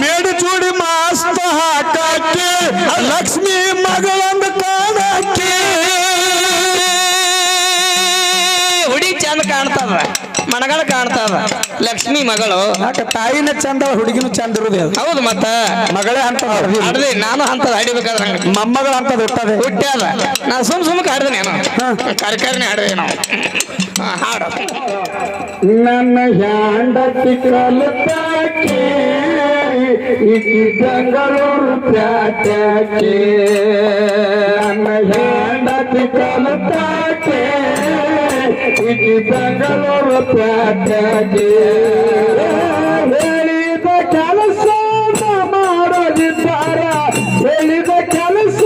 ಮೇಡು ಚೂಡಿ ಮಾಸ್ತ ಹಾಕಿ ಲಕ್ಷ್ಮಿ ಮಗಳಂದು ಕಾಣಕ್ಕೆ ಹುಡಿ ಚಂದ ಕಾಣ್ತದ ಮಣಗಳ ಕಾಣ್ತದ. ಲಕ್ಷ್ಮಿ ಮಗಳು. ಯಾಕ ತಾಯಿನ ಚಂದ ಹುಡುಗಿನ ಚಂದ ಇರುದ ಹೌದು ಮತ್ತ. ಮಗಳೇ ಅಂತ ನಾನು ಅಂತ ಹಾಡಿಬೇಕಾದ್ರೆ ಮಮ್ಮಗಳ ಅಂತ ಹುಟ್ಟದೆ. ಹುಟ್ಟ್ಯಾದ ನಾ ಸುಮ್ ಸುಮ್ ಹಾಡ್ದೆ ನಾನು. ಕರ್ಕರ್ನೆ ಹಾಡ್ದೆ ನಾವು ಹಾಡು. ನನ್ನ ಕಲತಾಕಿ ಇಕಿ ಬೆಂಗಳೂರು ಪ್ಯಾಟ್ಯಾಕಿ ನನ್ನ ಹ್ಯಾಂಡತಿ ಕಲತಾಕಿ ಇಕಿ ಬೆಂಗಳೂರು ಪ್ಯಾಟ್ಯಾಕಿ ಹೇಳಿದ ಕೆಲಸ ಮಾಡದಿದ್ದಾರ ಹೇಳಿದ ಕೆಲಸ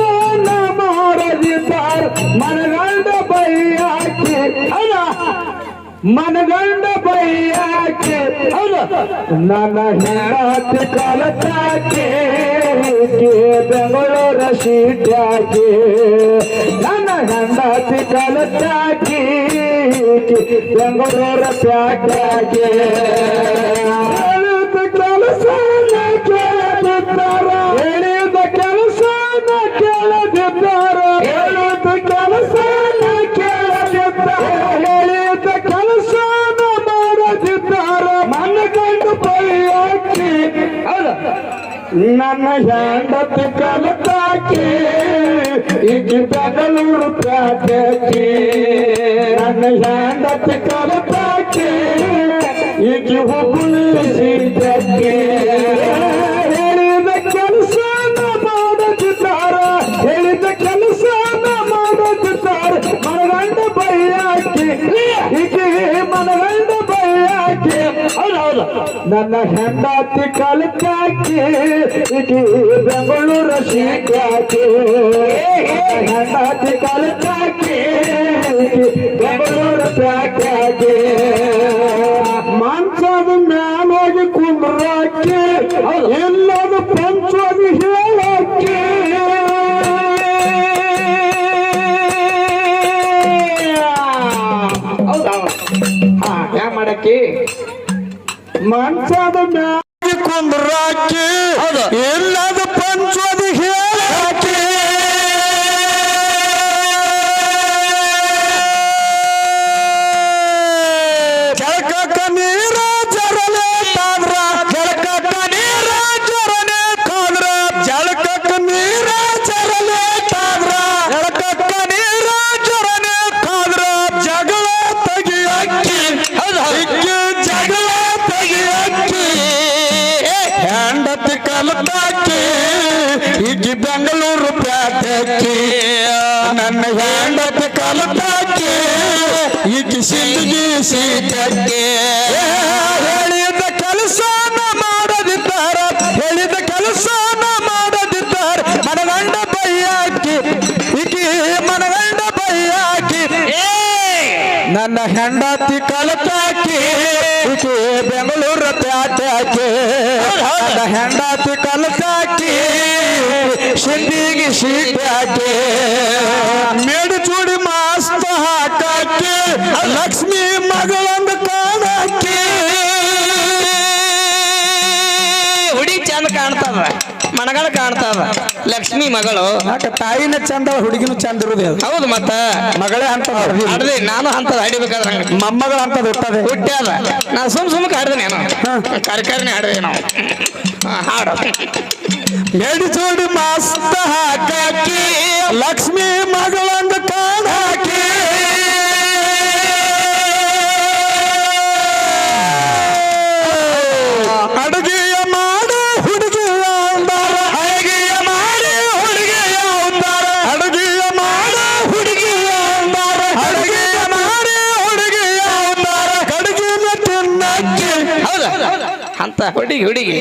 ಮಾಡದಿದ್ದಾರ ಮನಗಂಡ ಬೈಯಾಕಿ ಅಲ್ಲ ಮನಗಂಡ ಬೈಯಾಕೆ ನನ್ನ ಹೆಣತಿ ಕಲತಾಕೆ ಬೆಂಗಳೂರ ಸೀಟ್ಯಾಕೆ ನನ್ನ ಹೆಂಡತಿ ಕಲತಾಕೆ ಬೆಂಗಳೂರ ಪ್ಯಾಟ್ಯಾಕೆ ನನ್ನ ಹೆಂಡತಿ ಕಲತಾಕಿ ಈಗ ಬೆಂಗಳೂರು ಪ್ಯಾಟಕಿ ನನ್ನ ಹೆಂಡತಿ ಕಲತಾಕಿ ಈಗ ಹುಬ್ಬಳ್ಳಿ ಸೀಟಕ್ಕೆ ನನ್ನ ಹೆಂಡತಿ ಕಲಿತಾಕಿ ಇಡೀ ಬೆಂಗಳೂರ ಸೀಟಾಕಿ ಹೆಂಡತಿ ಕಲಿತಾಕಿ ಬೆಂಗಳೂರ ಪ್ಯಾಕಾಕಿ ಮಾಂಸದ ಮ್ಯಾಲೋಗಿ ಕುಂದ್ರಾಕಿ ಎಲ್ಲದ ಪಂಚೋಗಿ ಹೇಳಾಕಿ. ಹಾ ಯಾ ಮಾಡಕ್ಕಿ? ಮನ್ಸದ ಮ್ಯಾಗ ಕುಂದ್ರಾಕಿ ಇಲ್ಲದ ಪಂಚೋದ ಪ್ಯಾಟಕ್ಕಿ ನನ್ನ ಹೆಂಡತಿ ಕಲತಾಕಿ ಇಕ್ಕಿ ಸಿಂದಗಿ ನನ್ನ ಹೆಂಡತಿ ಕಲತಾಕಿ ಈಕೆ ಬೆಂಗಳೂರ ಪ್ಯಾಟ್ಯಾಕಿ ನನ್ನ ಹೆಂಡತಿ ಕಲತಾಕಿ ಸಿಂಧಿಗೆ ಸೀಟ್ಯಾಕಿ ಮೇಡು ಚೂಡಿ ಮಾಸ್ತ ಹಾಕಾಕಿ ಲಕ್ಷ್ಮಿ ಮಗಳಂದು ಕಾಣಾಕಿ. ಹುಡಿ ಚಂದ ಕಾಣ್ತದ. ಮಣಗಳ ಕಾಣ್ತದ ಲಕ್ಷ್ಮಿ ಮಗಳು. ಯಾಕ ತಾಯಿನ ಚಂದ ಹುಡುಗಿನ ಚಂದ ಇರುದೇ ಹೌದು ಮತ್ತ. ಮಗಳೇ ಅಂತ ನಾನು ಅಂತದ ಹಾಡಿಬೇಕಾದ್ರೆ ಮೊಮ್ಮಗಳು ಮೊಮ್ಮಗಳ ಅಂತ ಹುಟ್ಟದೆ. ಹುಟ್ಟ್ಯಾದ ನಾ ಸುಮ್ ಸುಮ್ ಹಾಡ್ದೆ ನಾನು. ಹಾಡಿದೆ ಹಾಡ್ದೆ ನಾವು. ಹಾಡ. ಹಾಡು ಜೋಡಿ ಚೂಡಿ ಮಾಸ್ತ ಹಾಕಿ ಲಕ್ಷ್ಮಿ ಮಗಳಂದು ಅಂತ. ಹುಡುಗಿ ಹುಡುಗಿ.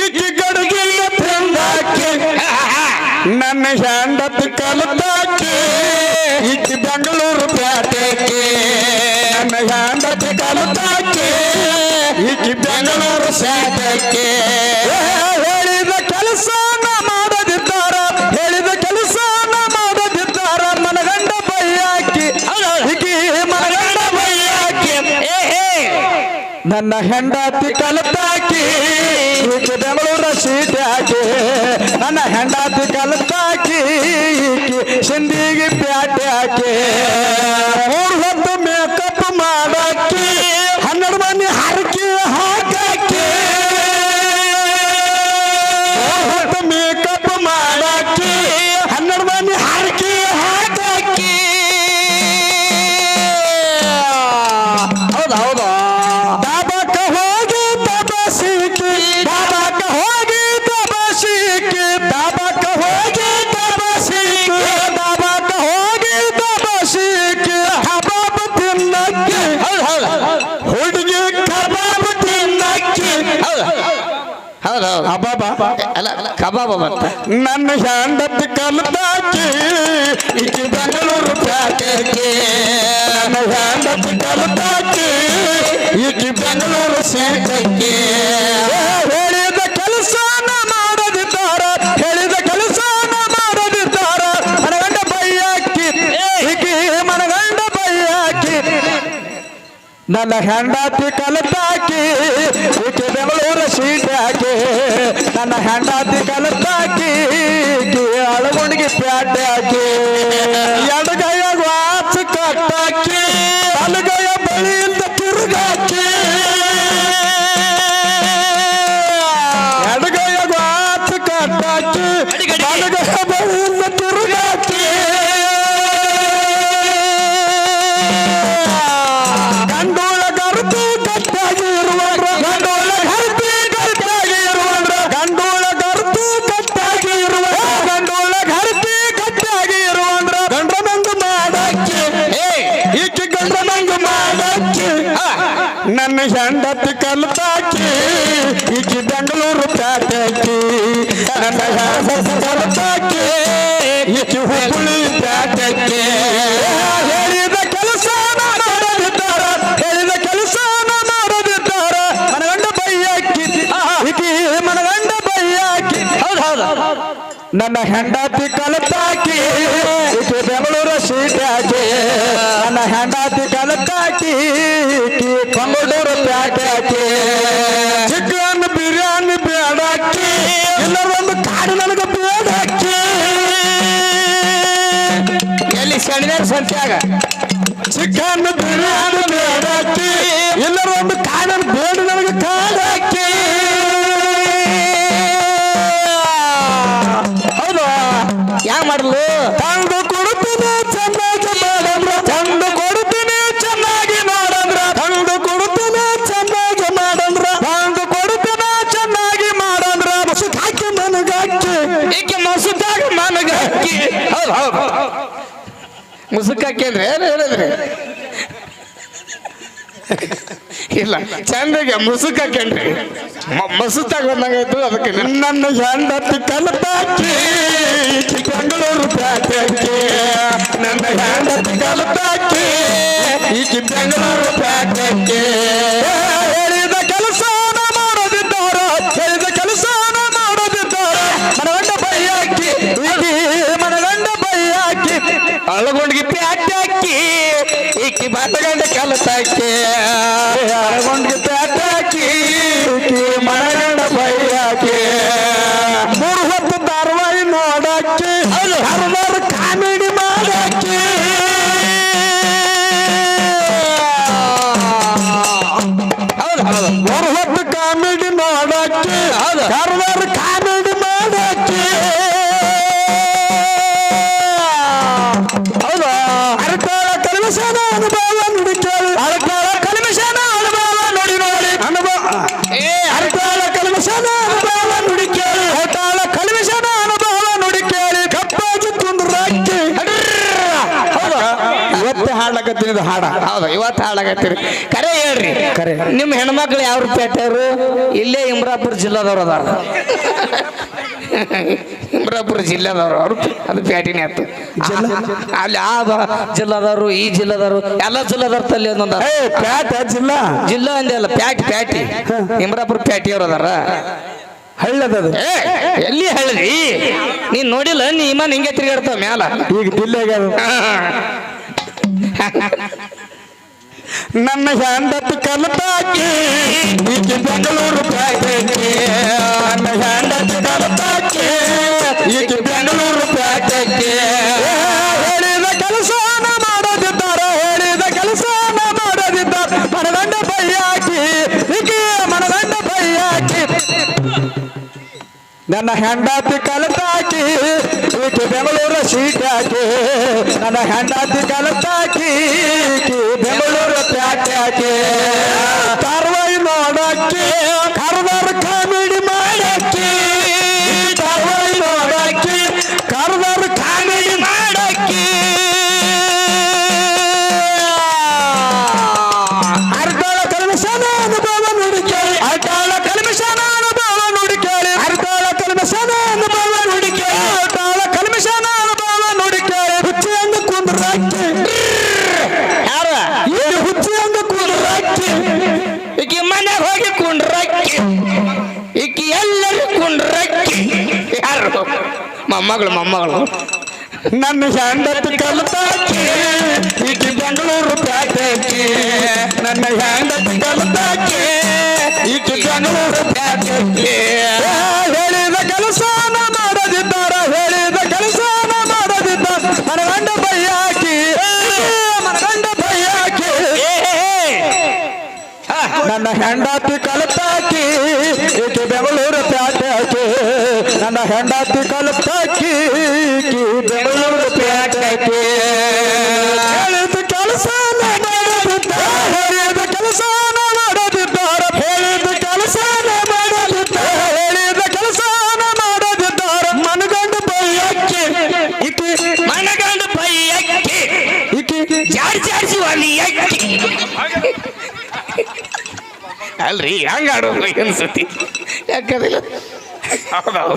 ಈಕಿ ಗಡುಗಿನ ತಿಂದಾಕಿ ನನ್ನ ಹೆಂಡತಿ ಕಲತಾಕಿ ಈಕಿ ಬೆಂಗಳೂರು ಪೇಟೆಗೆ ನನ್ನ ಹೆಂಡತಿ ಕಲತಾಕಿ ಈಕಿ ಬೆಂಗಳೂರು ಶಾಟಕ್ಕೆ ನನ್ನ ಹೆಂಡತಿ ಕಲತಾಕಿ ಬೆಂಗಳೂರ ಪ್ಯಾಟ್ಯಾಕೆ ನನ್ನ ಹೆಂಡತಿ ಕಲತಾಕಿ ಈಕಿ ಸಿಂದಿಗೆ ಪ್ಯಾಟ್ಯಾಕೆ ಅಲ್ಲ ಕಬಾಬ ಬಂತ ನನ್ನ ಹೆಂಡತಿ ಕಲ್ತಾಕಿ ಈಕಿ ಬೆಂಗಳೂರು ಪ್ಯಾಟೆಗೆ ನನ್ನ ಹೆಂಡತಿ ಕಲ್ತಾಕಿ ಈಕಿ ಬೆಂಗಳೂರು ಸೀಟಕ್ಕೆ ಹೇಳಿದ ಕೆಲಸನ ಮಾಡದಿದ್ದಾರ ಹೇಳಿದ ಕೆಲಸನ ಮಾಡದಿದ್ದಾರ. ಮನಗಂಡ ಬೈಯಾಕಿ ಈಕಿ ಮನಗಂಡ ಬೈಯಾಕಿ. ನನ್ನ ಹೆಂಡತಿ ಕಲತಾಕಿ ಈಕೆ ಸೀಟ್ ಹಾಕಿ ನನ್ನ ಹೆಂಡತಿ ಕಲತಾಕಿ ಅಳಗುಂಡಿಗೆ ಪ್ಯಾಟೆ ಹಾಕಿ. ಹೆಂಡತಿ ಕಲ್ತಾಕಿ ಈಕೆ ಬೆಂಗಳೂರು ಪ್ಯಾಟಕಿ ನನ್ನ ಹೆಂಡತಿ ಕಲ್ತಾಕಿ, ಈಕೆ ಹುಬ್ಬಳ್ಳಿ ಪ್ಯಾಟಕಿ ಹೇಳಿದ ಕೆಲಸ ಮಾಡದಿದ್ದಾರ ಹೇಳಿದ ಕೆಲಸ ಮಾಡದಿದ್ದಾರ ಮನಗಂಡ ಬೈಯಾಕಿ ಈಕಿ ಮನಗಂಡ ಬೈಯಾಕಿ ಹೌದು ಹೌದು ನನ್ನ ಹೆಂಡತಿ ಕಲ್ತಾಕಿ, ಈಕೆ ಬೆಂಗಳೂರು ಸೀಟಾಕಿ ನನ್ನ ಹೆಂಡತಿ ಕಲತಾಕಿ ಈಕಿ ಕೊಂಗಡೂರು ಪ್ಯಾಟ್ ಹಾಕಿ? ಚಿಕನ್ ಬಿರಿಯಾನಿ ಬೇಡಾಕಿ ಎಲ್ಲರೊಂದು ಕಾಡು ನನಗೆ ಬೇಡಾಕಿ ಎಲ್ಲಿ ಸಣ್ಣ ಸಂತ್ಯಾಗ? ಚಿಕನ್ ಬಿರಿಯಾನಿ ಬೇಡಾಕಿ ಎಲ್ಲರೊಂದು ಕಾಡನ್ ಬೇಡ ನನಗೆ ಕಾಡಾಕಿ ಹೌದು? ಯಾ ಮಾಡಲು? ತಂದು ಅಂದ್ರೆ ಏನು ಹೇಳಿದ್ರಿ? ಇಲ್ಲ ಚಂದಗೆ ಮುಸುಕಾಕೇನ್ರಿ ಮಸುತ್ತಾಗ ಬಂದಂಗಾಯ್ತು, ಅದಕ್ಕೆ ನನ್ನ ಹೆಂಡತಿ ಕಲತಾಕಿ ಬೆಂಗಳೂರು ಪ್ಯಾಟೆಗೆ ನನ್ನ ಹೆಂಡತಿ ಕಲತಾಕಿ ಈಕಿ ಬೆಂಗಳೂರು ಪ್ಯಾಟೆಗೆ ಈಕಿ ಬಾತಗಂಡ ಕೆಲಸಕ್ಕೆ ಅಳಗೊಂಡಿಗೆ ಪ್ಯಾಟಾಕಿ ಈಕಿ ಮನಗಂಡ ಬೈಯಾಕಿ ಮೂರು ಹೊತ್ತು ಧಾರವಾಹಿ ನೋಡಕ್ಕೆ ಹರದಾರು ಕಾಮಿಡಿ ಮಾಡಾಕಿ. ಇವತ್ತು ಹಾಳಾಗತ್ತೀರಿ. ಕರೆ ಹೇಳ್ರಿ. ಕರೆ. ನಿಮ್ಮ ಹೆಣ್ಮಕ್ಳು ಯಾವ ಪೇಟೆಯವರು ಇಲ್ಲೇ ಇಮ್ರಾಪುರ ಜಿಲ್ಲಾದವ್ರು ಅದಾರ. ಇಮ್ರಾಪುರ ಜಿಲ್ಲಾದವ್ರು. ಅವರು ಅದು ಪೇಟಿನೇ ಆಯ್ತು. ಅಲ್ಲಿ ಆ ಜಿಲ್ಲಾದವರು ಈ ಜಿಲ್ಲಾದವರು ಎಲ್ಲ ಜಿಲ್ಲಾದವ್ರ ತಲ್ಲಿ ಒಂದೊಂದು ಏ ಪ್ಯಾಟ ಜಿಲ್ಲಾ? ಜಿಲ್ಲಾ ಅಂದೆ ಅಲ್ಲ ಪ್ಯಾಟಿ ಪ್ಯಾಟಿ. ಇಮ್ರಾಪುರ ಪ್ಯಾಟಿಯವ್ರು ಅದಾರ. ಹಳ್ಳದದು. ಎಲ್ಲಿ ಹಳ್ಳಿ? ನೀನ್ ನೋಡಿಲ್ಲ ನೀ ಇಮಾನ್ ಹಿಂಗೆ ತಿರುಗಾಡ್ತಾವ ಮ್ಯಾಲ. ಈಗ ದಿಲ್ಲಿಗೆ ನನ್ನ ಹೆಂಡತಿ ಕಲ್ಪಾಕಿ, ಈಕೆ ಬೆಂಗಳೂರು ಪ್ಯಾಟೆಗೆ ನನ್ನ ಹೆಂಡತಿ ಕಲ್ಪಾಕಿ, ಈಕೆ ಬೆಂಗಳೂರು ಪ್ಯಾಟೆಗೆ ಹೇಳಿದ ಕೆಲಸನ ಮಾಡದಿದ್ದಾರ, ಹೇಳಿದ ಕೆಲಸನ ಮಾಡದಿದ್ದಾರ. ಮನದಂಡ ಬೈಯಾಕಿ, ಈಕೆ ಮನದಂಡ ಬೈಯಾಕಿ. ನನ್ನ ಹೆಂಡತಿ ಕಲ್ತಾಕಿ ಈಕೆ ಬೆಂಗಳೂರು ಸೀಟಾಕಿ ನನ್ನ ಹೆಂಡತಿ ಕಲ್ತಾಕಿ ನೋಡಕ್ಕೆ ಕರ್ದರ್ ಮೊಮ್ಮಗಳು ಮೊಮ್ಮಗಳು. ನನ್ನ ಹೆಂಡತಿ ಕಲ್ತಾಕಿ ಈಕಿ ಬೆಂಗಳೂರು ಪ್ಯಾಟೇಕಿ ನನ್ನ ಹೆಂಡತಿ ಕಲ್ತಾಕಿ ಈಕಿ ಬೆಂಗಳೂರು ಪ್ಯಾಟೇಕಿ ಹೇಳಿದ ಕೆಲಸನ ಮಾಡದಿದ್ದಾರ ಹೇಳಿದ ಕೆಲಸನ ಮಾಡದಿದ್ದಾರ ನನ್ನ ಗಂಡ ಬೈಯಾಕಿ ನನ್ನ ಗಂಡ ಬೈಯಾಕಿ ನನ್ನ ಹೆಂಡತಿ ಕಲ್ತಾಕಿ ಈಕೆ ಬೆಂಗಳೂರು ಪ್ಯಾಟೇಕಿ ನನ್ನ ಹೆಂಡತಿ ಅಲ್ರಿ ಹಂಗ ಆಡೋದ್ರಿ ಅನ್ಸತಿ ಯಾಕದಿಲ್ಲ ಹೌದೌದು.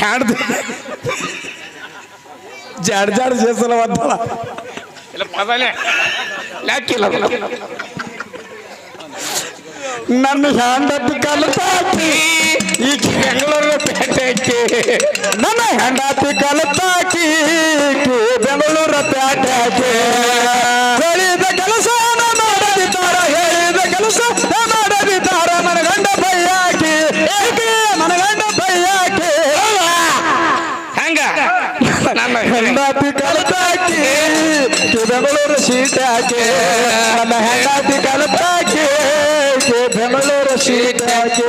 ಹಾಡ್ದು. ಜಾಡ್ ಜಾಡ್ ಜೇಸಲ ಒದ್ದಳ ಇಲ್ಲ ಪದನೇ. ಯಾಕಿಲ್ಲ? ನನ್ನ ಹೆಂಡತಿ ಕಲತಾಕಿ ಈ ಬೆಂಗಳೂರು ಪೇಟೆಗೆ. ನನ್ನ ಹೆಂಡತಿ ಕಲತಾಕಿ ಬೆಂಗಳೂರು ಪೇಟೆಗೆ. ಹೆಂಡತಿ ಕಲತಾಕಿ ಬೆಂಗಳೂರು ಸೀಟಾಕೆ ನಮ್ಮ ಹೆಂಡತಿ ಕಲತಾಕಿ ಬೆಂಗಳೂರು ಸೀಟ್ ಹಾಕಿ.